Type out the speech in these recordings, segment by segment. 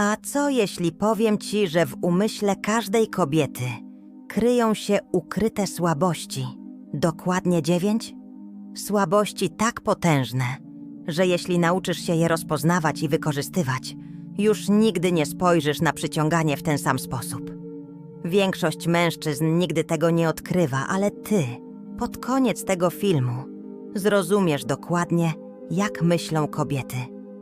A co jeśli powiem ci, że w umyśle każdej kobiety kryją się ukryte słabości? Dokładnie dziewięć? Słabości tak potężne, że jeśli nauczysz się je rozpoznawać i wykorzystywać, już nigdy nie spojrzysz na przyciąganie w ten sam sposób. Większość mężczyzn nigdy tego nie odkrywa, ale ty, pod koniec tego filmu, zrozumiesz dokładnie, jak myślą kobiety,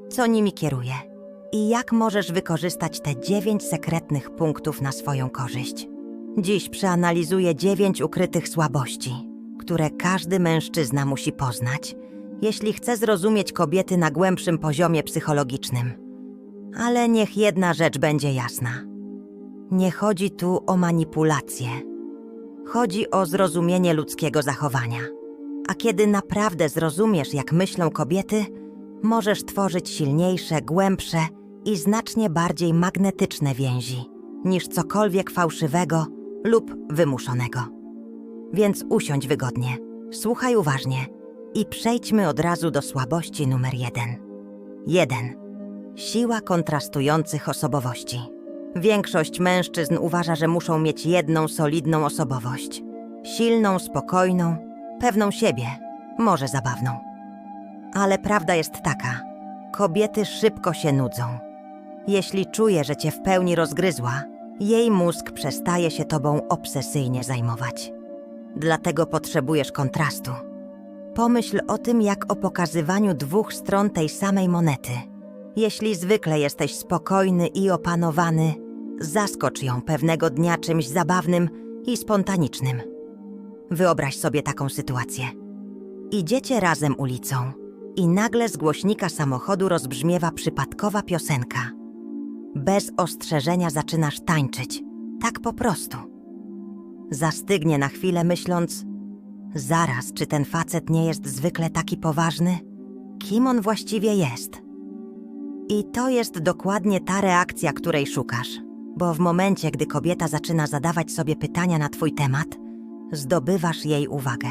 co nimi kieruje i jak możesz wykorzystać te dziewięć sekretnych punktów na swoją korzyść. Dziś przeanalizuję dziewięć ukrytych słabości, które każdy mężczyzna musi poznać, jeśli chce zrozumieć kobiety na głębszym poziomie psychologicznym. Ale niech jedna rzecz będzie jasna. Nie chodzi tu o manipulację. Chodzi o zrozumienie ludzkiego zachowania. A kiedy naprawdę zrozumiesz, jak myślą kobiety, możesz tworzyć silniejsze, głębsze i znacznie bardziej magnetyczne więzi niż cokolwiek fałszywego lub wymuszonego. Więc usiądź wygodnie, słuchaj uważnie i przejdźmy od razu do słabości numer jeden. 1. Siła kontrastujących osobowości. Większość mężczyzn uważa, że muszą mieć jedną solidną osobowość. Silną, spokojną, pewną siebie, może zabawną. Ale prawda jest taka: kobiety szybko się nudzą. Jeśli czuje, że cię w pełni rozgryzła, jej mózg przestaje się tobą obsesyjnie zajmować. Dlatego potrzebujesz kontrastu. Pomyśl o tym jak o pokazywaniu dwóch stron tej samej monety. Jeśli zwykle jesteś spokojny i opanowany, zaskocz ją pewnego dnia czymś zabawnym i spontanicznym. Wyobraź sobie taką sytuację. Idziecie razem ulicą i nagle z głośnika samochodu rozbrzmiewa przypadkowa piosenka. Bez ostrzeżenia zaczynasz tańczyć, tak po prostu. Zastygnie na chwilę, myśląc: Zaraz, czy ten facet nie jest zwykle taki poważny? Kim on właściwie jest? I to jest dokładnie ta reakcja, której szukasz, bo w momencie, gdy kobieta zaczyna zadawać sobie pytania na twój temat, zdobywasz jej uwagę.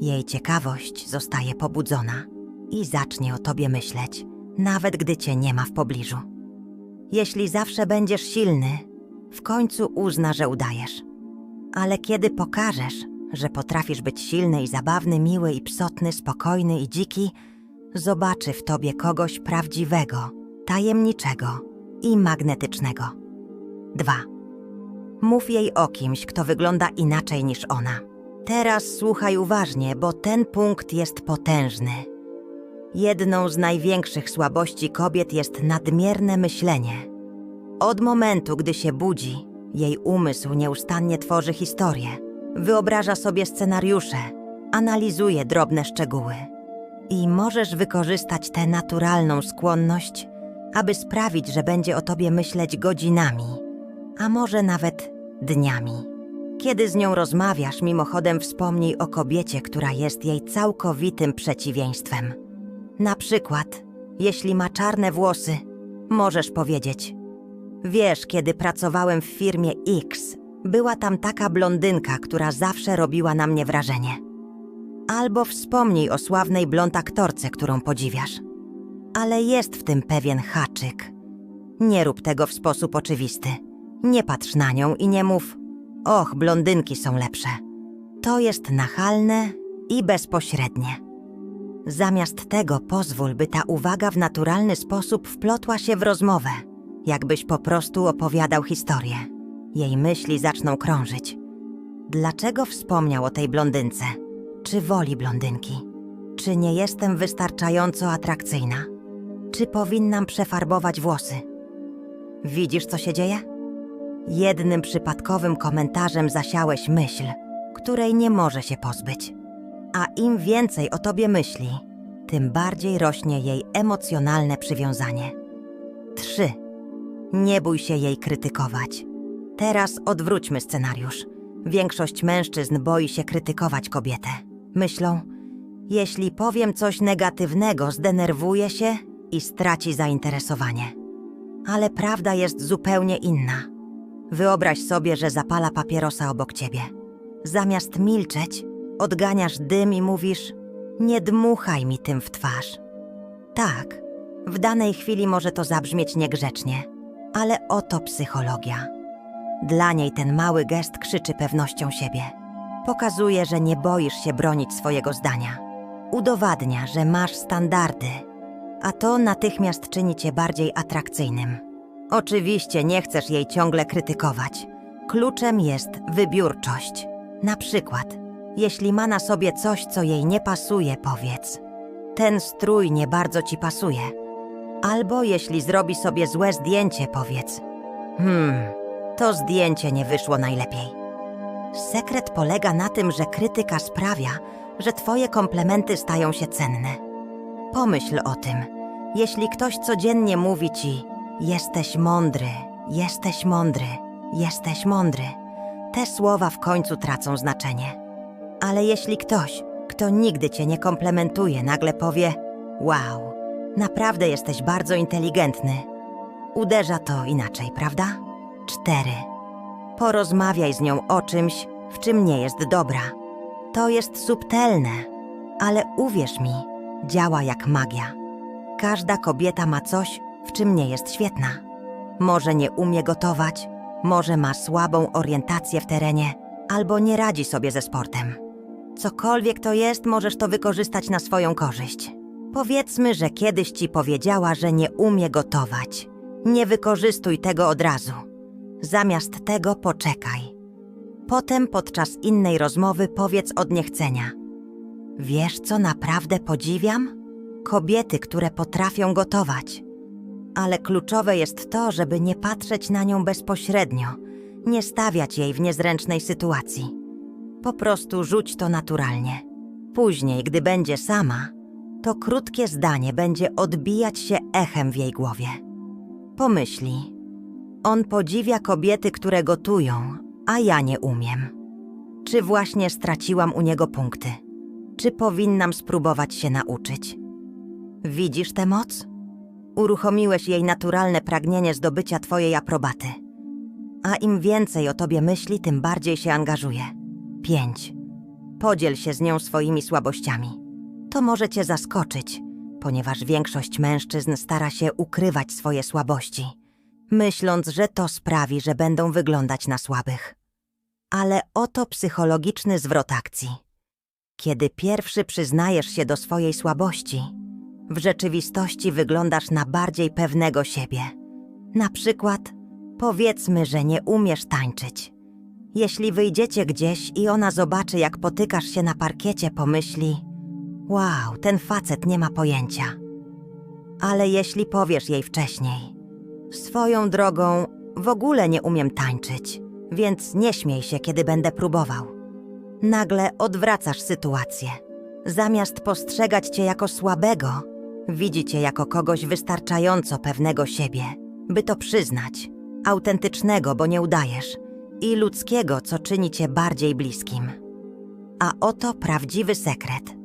Jej ciekawość zostaje pobudzona i zacznie o tobie myśleć, nawet gdy cię nie ma w pobliżu. Jeśli zawsze będziesz silny, w końcu uzna, że udajesz. Ale kiedy pokażesz, że potrafisz być silny i zabawny, miły i psotny, spokojny i dziki, zobaczy w tobie kogoś prawdziwego, tajemniczego i magnetycznego. 2. Mów jej o kimś, kto wygląda inaczej niż ona. Teraz słuchaj uważnie, bo ten punkt jest potężny. Jedną z największych słabości kobiet jest nadmierne myślenie. Od momentu, gdy się budzi, jej umysł nieustannie tworzy historię, wyobraża sobie scenariusze, analizuje drobne szczegóły. I możesz wykorzystać tę naturalną skłonność, aby sprawić, że będzie o tobie myśleć godzinami, a może nawet dniami. Kiedy z nią rozmawiasz, mimochodem wspomnij o kobiecie, która jest jej całkowitym przeciwieństwem. Na przykład, jeśli ma czarne włosy, możesz powiedzieć: Wiesz, kiedy pracowałem w firmie X, była tam taka blondynka, która zawsze robiła na mnie wrażenie. Albo wspomnij o sławnej blond aktorce, którą podziwiasz. Ale jest w tym pewien haczyk. Nie rób tego w sposób oczywisty. Nie patrz na nią i nie mów: Och, blondynki są lepsze. To jest nachalne i bezpośrednie. Zamiast tego pozwól, by ta uwaga w naturalny sposób wplotła się w rozmowę, jakbyś po prostu opowiadał historię. Jej myśli zaczną krążyć. Dlaczego wspomniał o tej blondynce? Czy woli blondynki? Czy nie jestem wystarczająco atrakcyjna? Czy powinnam przefarbować włosy? Widzisz, co się dzieje? Jednym przypadkowym komentarzem zasiałeś myśl, której nie może się pozbyć. A im więcej o tobie myśli, tym bardziej rośnie jej emocjonalne przywiązanie. 3. Nie bój się jej krytykować. Teraz odwróćmy scenariusz. Większość mężczyzn boi się krytykować kobietę. Myślą, jeśli powiem coś negatywnego, zdenerwuje się i straci zainteresowanie. Ale prawda jest zupełnie inna. Wyobraź sobie, że zapala papierosa obok ciebie. Zamiast milczeć, odganiasz dym i mówisz: Nie dmuchaj mi tym w twarz. Tak, w danej chwili może to zabrzmieć niegrzecznie, Ale oto psychologia. Dla niej ten mały gest krzyczy pewnością siebie. Pokazuje, że nie boisz się bronić swojego zdania. Udowadnia, że masz standardy, a to natychmiast czyni cię bardziej atrakcyjnym. Oczywiście nie chcesz jej ciągle krytykować. Kluczem jest wybiórczość. Na przykład, jeśli ma na sobie coś, co jej nie pasuje, powiedz: Ten strój nie bardzo ci pasuje. Albo jeśli zrobi sobie złe zdjęcie, powiedz: Hmm, to zdjęcie nie wyszło najlepiej. Sekret polega na tym, że krytyka sprawia, że twoje komplementy stają się cenne. Pomyśl o tym. Jeśli ktoś codziennie mówi ci: Jesteś mądry, jesteś mądry, jesteś mądry, te słowa w końcu tracą znaczenie. Ale jeśli ktoś, kto nigdy cię nie komplementuje, nagle powie: Wow, naprawdę jesteś bardzo inteligentny, uderza to inaczej, prawda? 4. Porozmawiaj z nią o czymś, w czym nie jest dobra. To jest subtelne, ale uwierz mi, działa jak magia. Każda kobieta ma coś, w czym nie jest świetna. Może nie umie gotować, może ma słabą orientację w terenie, albo nie radzi sobie ze sportem. Cokolwiek to jest, możesz to wykorzystać na swoją korzyść. Powiedzmy, że kiedyś ci powiedziała, że nie umie gotować. Nie wykorzystuj tego od razu. Zamiast tego poczekaj. Potem podczas innej rozmowy powiedz od niechcenia. Wiesz, co naprawdę podziwiam? Kobiety, które potrafią gotować. Ale kluczowe jest to, żeby nie patrzeć na nią bezpośrednio, nie stawiać jej w niezręcznej sytuacji. Po prostu rzuć to naturalnie. Później, gdy będzie sama, to krótkie zdanie będzie odbijać się echem w jej głowie. Pomyśli. On podziwia kobiety, które gotują, a ja nie umiem. Czy właśnie straciłam u niego punkty? Czy powinnam spróbować się nauczyć? Widzisz tę moc? Uruchomiłeś jej naturalne pragnienie zdobycia twojej aprobaty. A im więcej o tobie myśli, tym bardziej się angażuje. 5. Podziel się z nią swoimi słabościami. To może cię zaskoczyć, ponieważ większość mężczyzn stara się ukrywać swoje słabości, myśląc, że to sprawi, że będą wyglądać na słabych. Ale oto psychologiczny zwrot akcji. Kiedy pierwszy przyznajesz się do swojej słabości, w rzeczywistości wyglądasz na bardziej pewnego siebie. Na przykład, powiedzmy, że nie umiesz tańczyć. Jeśli wyjdziecie gdzieś i ona zobaczy, jak potykasz się na parkiecie, pomyśli: Wow, ten facet nie ma pojęcia. Ale jeśli powiesz jej wcześniej: Swoją drogą, w ogóle nie umiem tańczyć, więc nie śmiej się, kiedy będę próbował. Nagle odwracasz sytuację. Zamiast postrzegać cię jako słabego, widzi cię jako kogoś wystarczająco pewnego siebie, by to przyznać, autentycznego, bo nie udajesz, i ludzkiego, co czyni cię bardziej bliskim. A oto prawdziwy sekret.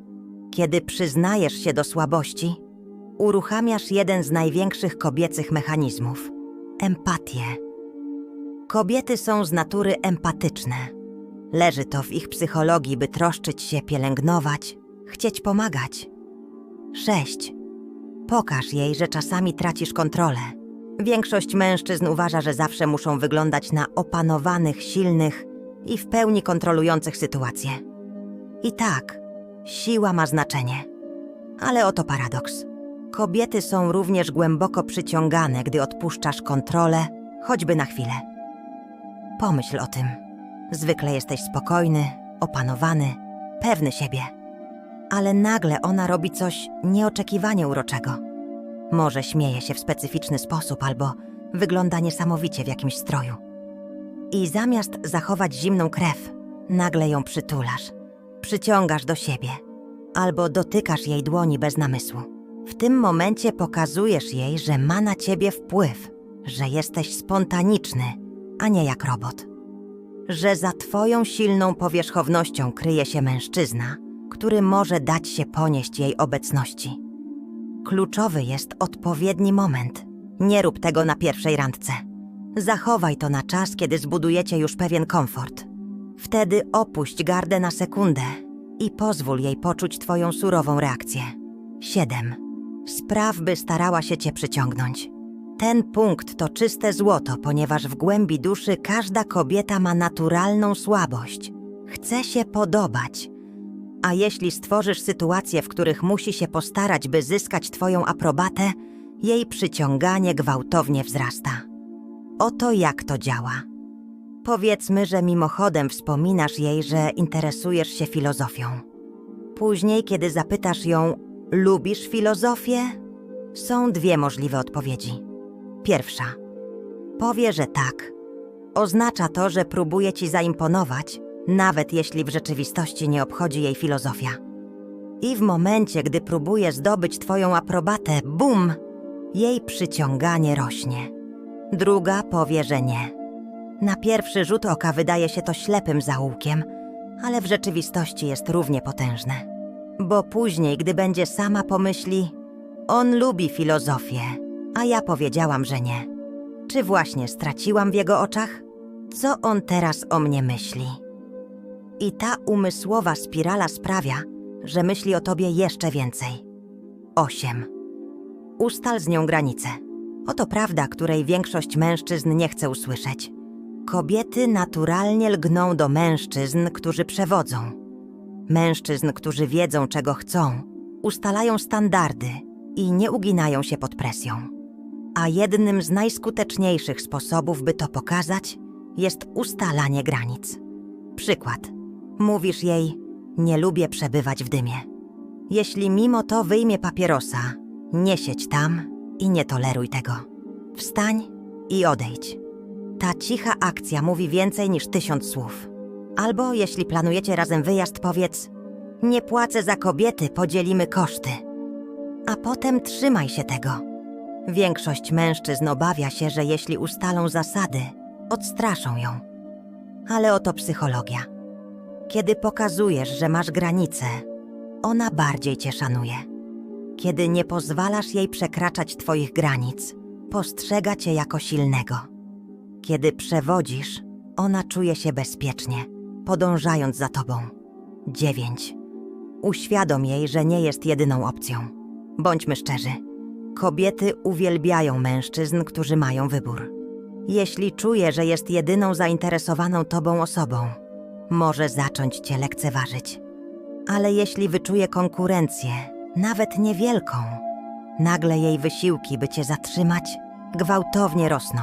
Kiedy przyznajesz się do słabości, uruchamiasz jeden z największych kobiecych mechanizmów empatię. Kobiety są z natury empatyczne. Leży to w ich psychologii, by troszczyć się, pielęgnować, chcieć pomagać. 6. Pokaż jej, że czasami tracisz kontrolę. Większość mężczyzn uważa, że zawsze muszą wyglądać na opanowanych, silnych i w pełni kontrolujących sytuację. I tak, siła ma znaczenie. Ale oto paradoks. Kobiety są również głęboko przyciągane, gdy odpuszczasz kontrolę, choćby na chwilę. Pomyśl o tym. Zwykle jesteś spokojny, opanowany, pewny siebie. Ale nagle ona robi coś nieoczekiwanie uroczego. Może śmieje się w specyficzny sposób albo wygląda niesamowicie w jakimś stroju. I zamiast zachować zimną krew, nagle ją przytulasz, przyciągasz do siebie albo dotykasz jej dłoni bez namysłu. W tym momencie pokazujesz jej, że ma na ciebie wpływ, że jesteś spontaniczny, a nie jak robot. Że za twoją silną powierzchownością kryje się mężczyzna, który może dać się ponieść jej obecności. Kluczowy jest odpowiedni moment. Nie rób tego na pierwszej randce. Zachowaj to na czas, kiedy zbudujecie już pewien komfort. Wtedy opuść gardę na sekundę i pozwól jej poczuć twoją surową reakcję. 7. Spraw, by starała się cię przyciągnąć. Ten punkt to czyste złoto, ponieważ w głębi duszy każda kobieta ma naturalną słabość. Chce się podobać. A jeśli stworzysz sytuacje, w których musi się postarać, by zyskać Twoją aprobatę, jej przyciąganie gwałtownie wzrasta. Oto jak to działa. Powiedzmy, że mimochodem wspominasz jej, że interesujesz się filozofią. Później, kiedy zapytasz ją, lubisz filozofię? Są dwie możliwe odpowiedzi. Pierwsza. Powie, że tak. Oznacza to, że próbuje ci zaimponować, nawet jeśli w rzeczywistości nie obchodzi jej filozofia. I w momencie, gdy próbuje zdobyć twoją aprobatę, bum! Jej przyciąganie rośnie. Druga powie, że nie. Na pierwszy rzut oka wydaje się to ślepym zaułkiem, ale w rzeczywistości jest równie potężne. Bo później, gdy będzie sama pomyśli, on lubi filozofię, a ja powiedziałam, że nie. Czy właśnie straciłam w jego oczach? Co on teraz o mnie myśli? I ta umysłowa spirala sprawia, że myśli o tobie jeszcze więcej. 8. Ustal z nią granicę. Oto prawda, której większość mężczyzn nie chce usłyszeć. Kobiety naturalnie lgną do mężczyzn, którzy przewodzą. Mężczyzn, którzy wiedzą, czego chcą, ustalają standardy i nie uginają się pod presją. A jednym z najskuteczniejszych sposobów, by to pokazać, jest ustalanie granic. Przykład. Mówisz jej: Nie lubię przebywać w dymie. Jeśli mimo to wyjmie papierosa, nie siedź tam i nie toleruj tego. Wstań i odejdź. Ta cicha akcja mówi więcej niż tysiąc słów. Albo jeśli planujecie razem wyjazd, powiedz: Nie płacę za kobiety, podzielimy koszty. A potem trzymaj się tego. Większość mężczyzn obawia się, że jeśli ustalą zasady, odstraszą ją. Ale oto psychologia. Kiedy pokazujesz, że masz granice, ona bardziej cię szanuje. Kiedy nie pozwalasz jej przekraczać twoich granic, postrzega cię jako silnego. Kiedy przewodzisz, ona czuje się bezpiecznie, podążając za tobą. 9. Uświadom jej, że nie jest jedyną opcją. Bądźmy szczerzy. Kobiety uwielbiają mężczyzn, którzy mają wybór. Jeśli czuje, że jest jedyną zainteresowaną tobą osobą, może zacząć cię lekceważyć. Ale jeśli wyczuje konkurencję, nawet niewielką, nagle jej wysiłki, by cię zatrzymać, gwałtownie rosną.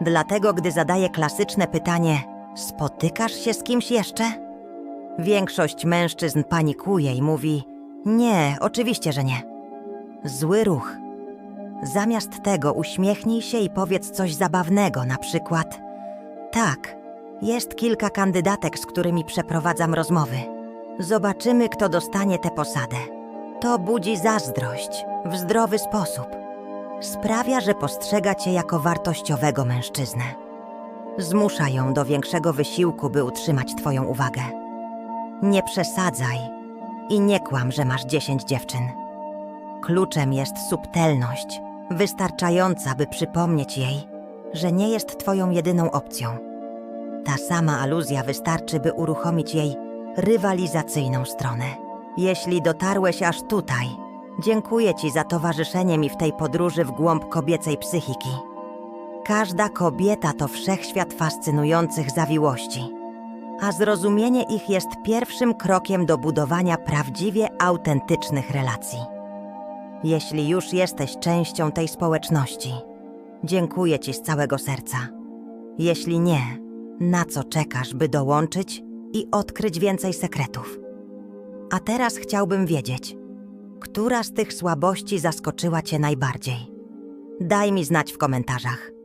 Dlatego, gdy zadaje klasyczne pytanie: Spotykasz się z kimś jeszcze? Większość mężczyzn panikuje i mówi: Nie, oczywiście, że nie. Zły ruch. Zamiast tego uśmiechnij się i powiedz coś zabawnego, na przykład: Tak, jest kilka kandydatek, z którymi przeprowadzam rozmowy. Zobaczymy, kto dostanie tę posadę. To budzi zazdrość w zdrowy sposób. Sprawia, że postrzega cię jako wartościowego mężczyznę. Zmusza ją do większego wysiłku, by utrzymać twoją uwagę. Nie przesadzaj i nie kłam, że masz dziesięć dziewczyn. Kluczem jest subtelność, wystarczająca, by przypomnieć jej, że nie jest twoją jedyną opcją. Ta sama aluzja wystarczy, by uruchomić jej rywalizacyjną stronę. Jeśli dotarłeś aż tutaj, dziękuję ci za towarzyszenie mi w tej podróży w głąb kobiecej psychiki. Każda kobieta to wszechświat fascynujących zawiłości, a zrozumienie ich jest pierwszym krokiem do budowania prawdziwie autentycznych relacji. Jeśli już jesteś częścią tej społeczności, dziękuję ci z całego serca. Jeśli nie, na co czekasz, by dołączyć i odkryć więcej sekretów? A teraz chciałbym wiedzieć, która z tych słabości zaskoczyła cię najbardziej? Daj mi znać w komentarzach.